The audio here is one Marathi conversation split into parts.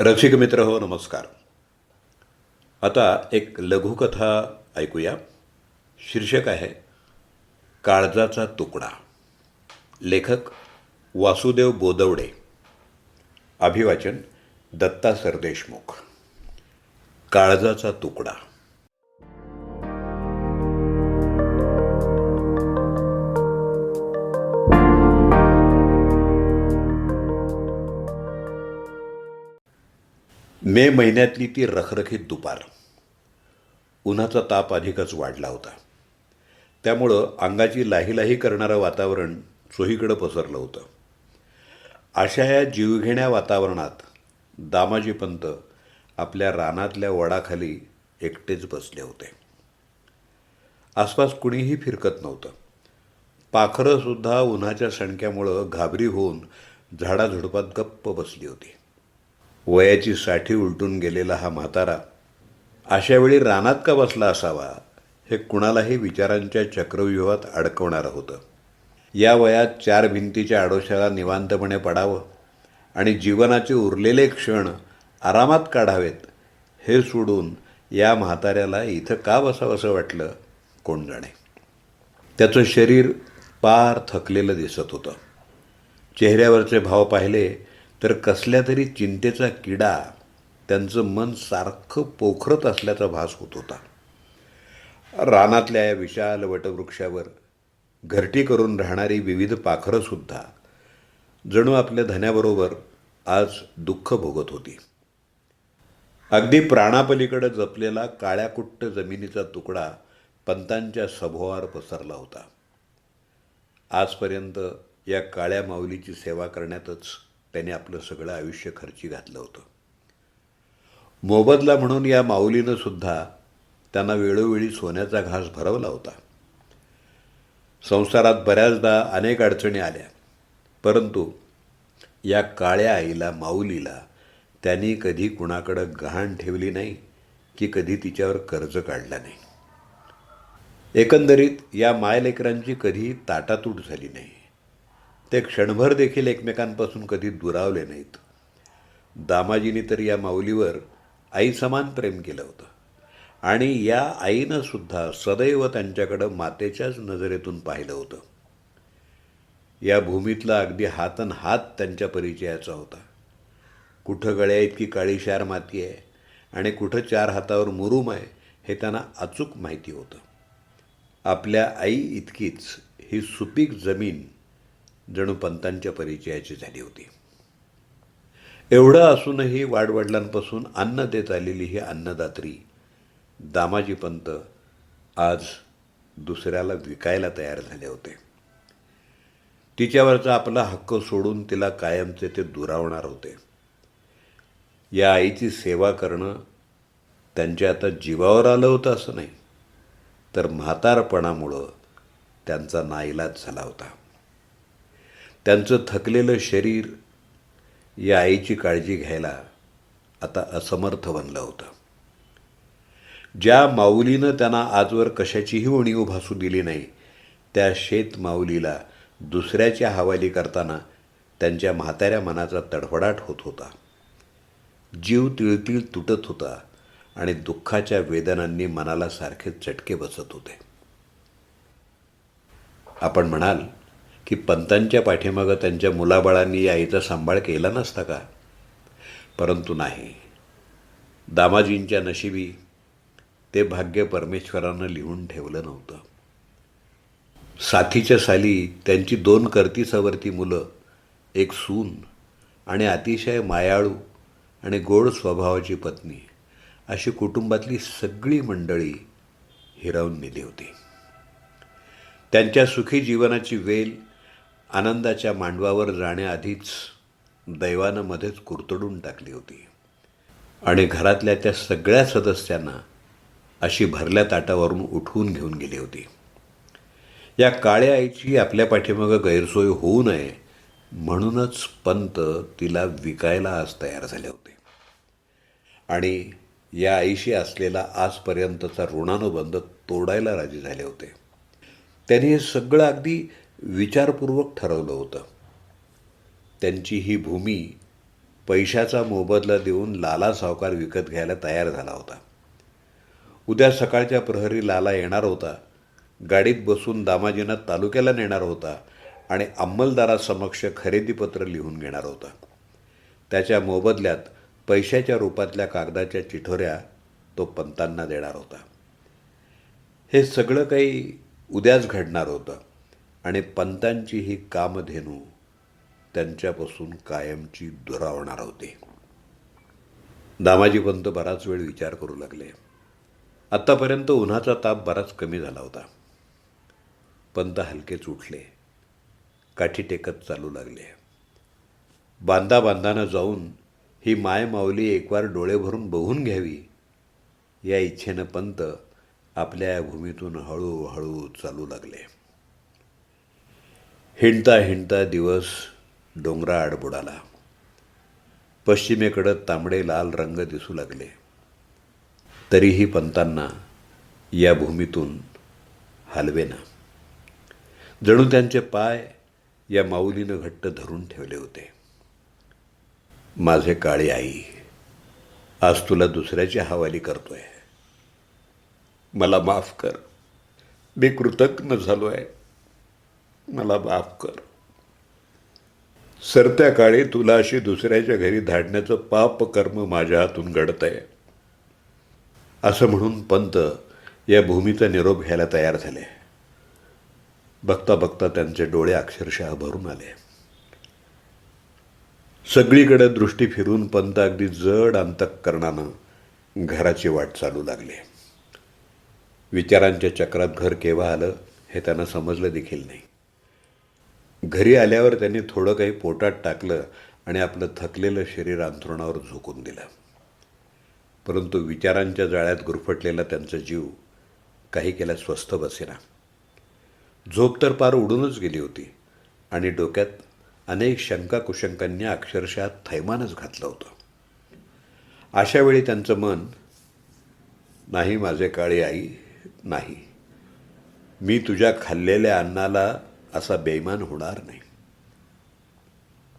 रसिक मित्र हो नमस्कार. आता एक लघुकथा ऐकूया. शीर्षक आहे काळजाचा तुकडा. लेखक वासुदेव बोदवडे. अभिवाचन दत्ता सरदेशमुख. काळजाचा तुकडा. मे महिन्यातली ती रखरखीत दुपार. उन्हाचा ताप अधिकच वाढला होता. त्यामुळं अंगाची लाहीलाही करणारं वातावरण चोहीकडं पसरलं होतं. अशा या जीवघेण्या वातावरणात दामाजी पंत आपल्या रानातल्या वडाखाली एकटेच बसले होते. आसपास कुणीही फिरकत नव्हतं. पाखरंसुद्धा उन्हाच्या सणक्यामुळं घाबरी होऊन झाडाझुडपात गप्प बसली होती. वयाची साठी उलटून गेलेला हा म्हातारा अशावेळी रानात का बसला असावा हे कुणालाही विचारांच्या चक्रव्यूहात अडकवणारं होतं. या वयात चार भिंतीच्या आडोशाला निवांतपणे पडावं आणि जीवनाचे उरलेले क्षण आरामात काढावेत हे सोडून या म्हाताऱ्याला इथं का बसावंसं वाटलं कोण जाणे. त्याचं शरीर पार थकलेलं दिसत होतं. चेहऱ्यावरचे भाव पाहिले तर कसल्या तरी चिंतेचा किडा त्यांचं मन सारखं पोखरत असल्याचा भास होत होता. रानातल्या या विशाल वटवृक्षावर घरटी करून राहणारी विविध पाखरंसुद्धा जणू आपल्या धन्याबरोबर आज दुःख भोगत होती. अगदी प्राणापलीकडे जपलेला काळ्याकुट्ट जमिनीचा तुकडा पंतांच्या सभोवार पसरला होता. आजपर्यंत या काळ्या माऊलीची सेवा करण्यातच त्याने आपलं सगळं आयुष्य खर्ची घातलं होतं. मोबदला म्हणून या माऊलीनं सुद्धा त्यांना वेळोवेळी सोन्याचा घास भरवला होता. संसारात बऱ्याचदा अनेक अडचणी आल्या. परंतु या काळ्या आईला माऊलीला त्यांनी कधी कुणाकडं गहाण ठेवली नाही की कधी तिच्यावर कर्ज काढला नाही. एकंदरीत या मायलेकरांची कधी ताटातूट झाली नाही. ते क्षणभर देखील एकमेकांपासून कधी दुरावले नाहीत. दामाजीने तर या माऊलीवर आई समान प्रेम केलं होतं. आणि या आईनं सुद्धा सदैव त्यांच्याकडं मातेच्याच नजरेतून पाहिलं होतं. या भूमीतला अगदी हातन हात त्यांच्या परिचयाचा होता. कुठं गळ्या इतकी काळीशार माती आहे आणि कुठं चार हातावर मुरूम आहे हे त्यांना अचूक माहिती होतं. आपल्या आई इतकीच ही सुपीक जमीन जणू पंतांच्या परिचयाची झाली होती. एवढं असूनही वाडवडिलांपासून अन्न देत आलेली ही अन्नदात्री दामाजी पंत आज दुसऱ्याला विकायला तयार झाले होते. तिच्यावरचा आपला हक्क सोडून तिला कायमचे ते दुरावणार होते. या आईची सेवा करणं त्यांच्या आता जीवावर आलं होतं असं नाही तर म्हातारपणामुळं त्यांचा नाईलाज झाला होता. त्यांचं थकलेलं शरीर या आईची काळजी घ्यायला आता असमर्थ बनलं होतं. ज्या माऊलीनं त्यांना आजवर कशाचीही उणीव भासू दिली नाही त्या शेत माऊलीला दुसऱ्याच्या हवाली करताना त्यांच्या म्हाताऱ्या मनाचा तडफडाट होत होता. जीव तिळतिळ तुटत होता आणि दुःखाच्या वेदनांनी मनाला सारखे चटके बसत होते. आपण म्हणाल की पंतांच्या पाठीमागं त्यांच्या मुलाबाळांनी या आईचा सांभाळ केला नसता का? परंतु नाही. दामाजींच्या नशिबी ते भाग्य परमेश्वरानं लिहून ठेवलं नव्हतं. साथीच्या साली त्यांची दोन करतीसावरती मुलं एक सून आणि अतिशय मायाळू आणि गोड स्वभावाची पत्नी अशी कुटुंबातली सगळी मंडळी हिरावून नेली होती. त्यांच्या सुखी जीवनाची वेल आनंदाच्या मांडवावर जाण्याआधीच दैवानं मध्येच कुरतडून टाकली होती. आणि घरातल्या त्या सगळ्या सदस्यांना अशी भरल्या ताटावरून उठवून घेऊन गेली होती. या काळ्या आईची आपल्या पाठीमागं गैरसोय होऊ नये म्हणूनच पंत तिला विकायला आज तयार झाले होते. आणि या आईशी असलेला आजपर्यंतचा ऋणानुबंध तोडायला राजी झाले होते. त्यांनी हे सगळं अगदी विचारपूर्वक ठरवलं होतं. त्यांची ही भूमी पैशाचा मोबदला देऊन लाला सावकार विकत घ्यायला तयार झाला होता. उद्या सकाळच्या प्रहरी लाला येणार होता गाडीत बसून दामाजींना तालुक्याला नेणार होता आणि अंमलदारासमक्ष खरेदीपत्र लिहून घेणार होता. त्याच्या मोबदल्यात पैशाच्या रूपातल्या कागदाच्या चिठोऱ्या तो पंतांना देणार होता. हे सगळं काही उद्याच घडणार होतं. आणि पंतांची ही कामधेनू त्यांच्यापासून कायमची दुरावणार होती. दामाजी पंत बराच वेळ विचार करू लागले. आत्तापर्यंत उन्हाचा ताप बराच कमी झाला होता. पंत हलकेच उठले. काठी टेकत चालू लागले. बांधा बांधानं जाऊन ही माय माऊली एकवार डोळे भरून बघून घ्यावी या इच्छेनं पंत आपल्या भूमीतून हळूहळू चालू लागले. हिंडता हिंडता दिवस डोंगराआड बुडाला पश्चिमेकडं तांबडे लाल रंग दिसू लागले. तरीही पंतांना या भूमीतून हलवेना जणू त्यांचे पाय या माऊलीनं घट्ट धरून ठेवले होते. माझे काळी आई आज तुला दुसऱ्याची हवाली करतोय. मला माफ कर. मी कृतज्ञ झालो आहे मला माफ कर. सरत्या काळी तुला अशी दुसऱ्याच्या घरी धाडण्याचं पाप कर्म माझ्या हातून घडत आहे असं म्हणून पंत या भूमीचा निरोप घ्यायला तयार झाले. बघता बघता त्यांचे डोळे अक्षरशः भरून आले. सगळीकडे दृष्टी फिरून पंत अगदी जड अंतकरणानं घराची वाट चालू लागले. विचारांच्या चक्रात घर केव्हा आलं हे त्यांना समजलं देखील नाही. घरी आल्यावर त्यांनी थोडं काही पोटात टाकलं आणि आपलं थकलेलं शरीर अंथरुणावर झोकून दिलं. परंतु विचारांच्या जाळ्यात गुरफटलेला त्यांचा जीव काही केला स्वस्थ बसेना. झोप तर पार उडूनच गेली होती आणि डोक्यात अनेक शंका कुशंकांनी अक्षरशः थैमानच घातलं होतं. अशा वेळी त्यांचं मन नाही माझे काळी आई नाही. मी तुझ्या खाल्लेल्या अन्नाला असा बेईमान होणार नाही.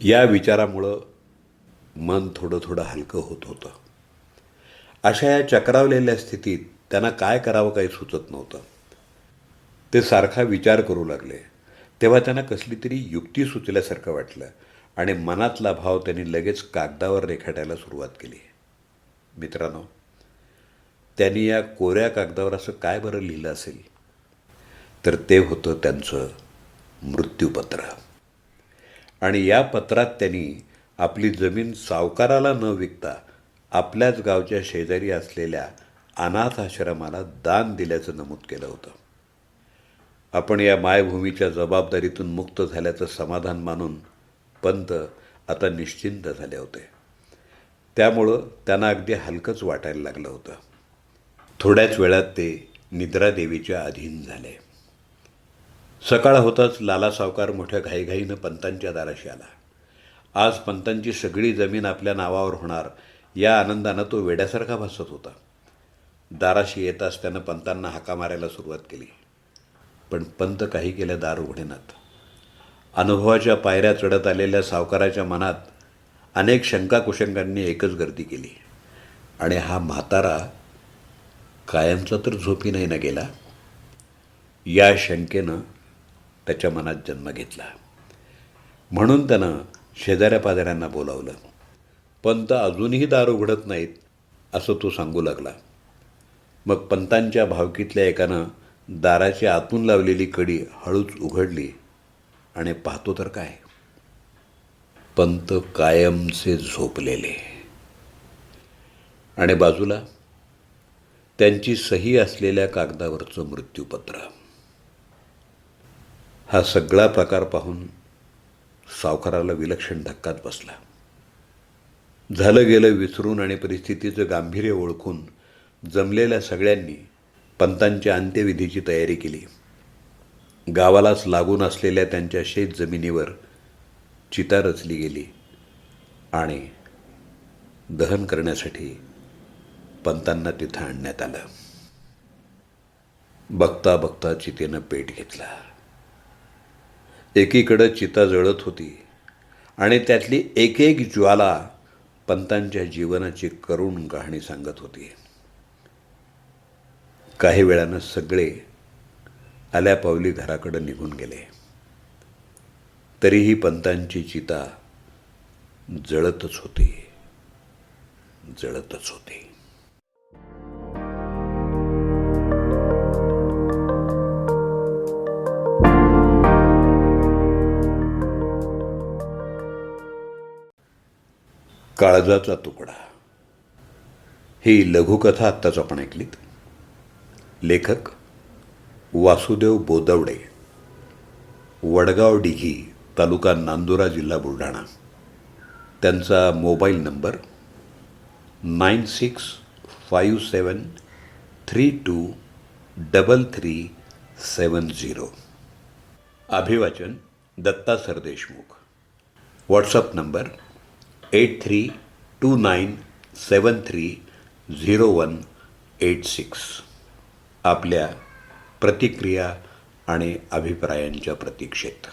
या विचारामुळं मन थोडं थोडं हलकं होत होतं. अशा या चक्रावलेल्या स्थितीत त्यांना काय करावं काही सुचत नव्हतं. ते सारखा विचार करू लागले. तेव्हा त्यांना कसली तरी युक्ती सुचल्यासारखं वाटलं आणि मनातला भाव त्यांनी लगेच कागदावर रेखाटायला सुरुवात केली. मित्रांनो त्यांनी या कोऱ्या कागदावर असं काय बरं लिहिलं असेल? तर ते होतं त्यांचं मृत्यूपत्र आणि या पत्रात त्यांनी आपली जमीन सावकाराला न विकता आपल्याच गावच्या शेजारी असलेल्या अनाथ आश्रमाला दान दिल्याचं नमूद केलं होतं. आपण या मायभूमीच्या जबाबदारीतून मुक्त झाल्याचं समाधान मानून पंत आता निश्चिंत झाले होते. त्यामुळं त्यांना अगदी हलकंच वाटायला लागलं होतं. थोड्याच वेळात ते निद्रादेवीच्या अधीन झाले. सकाळ होताच लाला सावकार मोठ्या घाईघाईनं पंतांच्या दाराशी आला. आज पंतांची सगळी जमीन आपल्या नावावर होणार या आनंदानं तो वेड्यासारखा भासत होता. दाराशी येताच त्यानं पंतांना हाका मारायला सुरुवात केली. पण पंत काही केल्या दार उघडेनात अनुभवाच्या पायऱ्या चढत आलेल्या सावकाराच्या मनात अनेक शंका कुशंकांनी एकच गर्दी केली. आणि हा म्हातारा कायमचा तर झोपी नाही ना गेला. या शंकेनं त्याच्या मनात जन्म घेतला. म्हणून त्यानं शेजाऱ्या पाजाऱ्यांना बोलावलं. पंत अजूनही दार उघडत नाहीत असं तो सांगू लागला. मग पंतांच्या भावकीतल्या एकानं दाराची आतून लावलेली कडी हळूच उघडली आणि पाहतो तर काय? पंत कायमचे झोपलेले. आणि बाजूला त्यांची सही असलेल्या कागदावरचं मृत्यूपत्र. हा सगळा प्रकार पाहून सावकाराला विलक्षण धक्काच बसला. झालं गेलं विसरून आणि परिस्थितीचं गांभीर्य ओळखून जमलेल्या सगळ्यांनी पंतांच्या अंत्यविधीची तयारी केली. गावालाच लागून असलेल्या त्यांच्या शेत जमिनीवर चिता रचली गेली आणि दहन करण्यासाठी पंतांना तिथं आणण्यात आलं. बघता बघता चितेनं पेट घेतला. एकीकडं चिता जळत होती आणि त्यातली एक एक ज्वाला पंतांच्या जीवनाची करुण कहाणी सांगत होती. काही वेळानं सगळे आल्यापावली घराकडं निघून गेले. तरीही पंतांची चिता जळतच होती. जळतच होती. काळजाचा तुकडा. ही लघुकथा आत्ताच आपण ऐकलीत. लेखक वासुदेव बोदवडे वडगाव डिघी तालुका नांदुरा जिल्हा बुलढाणा. त्यांचा mobile number nine six five seven three two double three seven zero. अभिवाचन Datta Sardeshmukh. WhatsApp number eight three two nine seven three zero one eight six आपल्या प्रतिक्रिया आणि अभिप्रायांच्या प्रतीक्षेत.